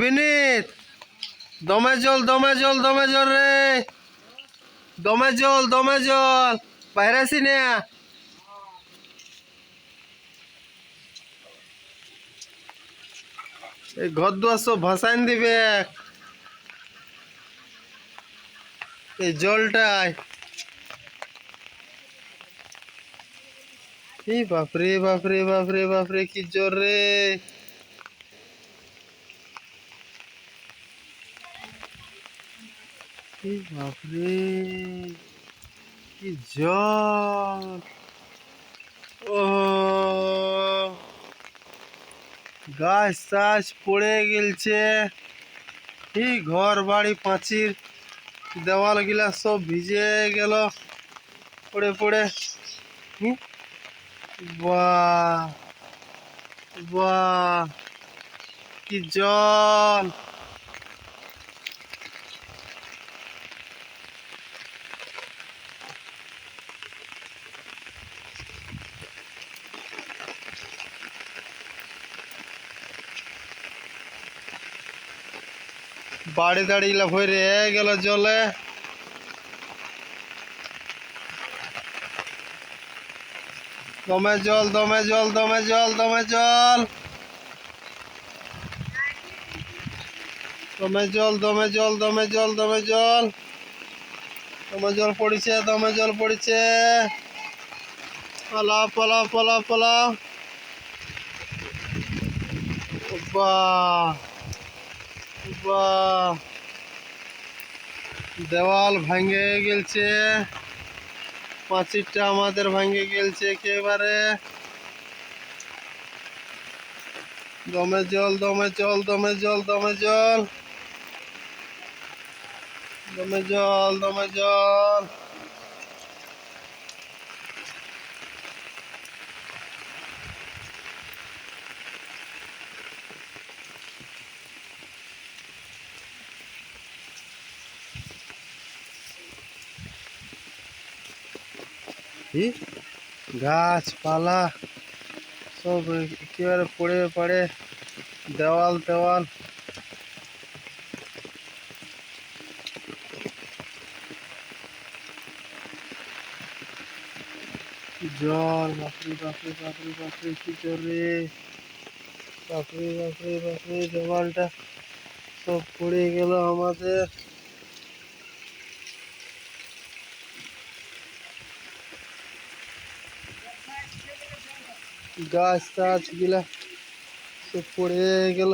বিনীত, দমে জল দমে জল দমে জল রে। দমে জল দমে জল, বাইরে আসি না। এই ঘর দুয়ার সব ভাসাইন দিবে। এই জলটায় এই বাপরে বাপরে বাপরে বাপরে, কি জোর রে। বাপরে? কি জল ও! গাছ টাছ পড়ে গেলছে। এই ঘর বাড়ি পাঁচির দেওয়াল গিলা সব ভিজে গেল। পড়ে পড়ে? বাহ বাহ। কি জল বাড়ি দাঁড়িয়ে ভরে গেল জলে। দমে জল দমে জল দমে জল দমে জল। দমে জল দমে জল দমে জল দমে জল। দমে জল পড়িছে, দমে জল পড়িছে। পালাও পালাও পালাও পালাও। বাহ দেওয়াল ভাঙে গেলছে। পাঁচিরটা আমাদের ভাঙে গেলছে একেবারে। দমে জল দমে জল দমে জল দমে জল। দমে জল দমে জল। কি গাছপালা সব একেবারে পড়ে পড়ে, দেওয়াল দেওয়াল জল, বাপরে বাপরে বাপরে বাপরে, কি জোরে। বাপরে বাপরে বাপরে, দেওয়ালটা সব পড়ে গেল আমাদের। গাছ টাছগুলা সব পড়ে গেল।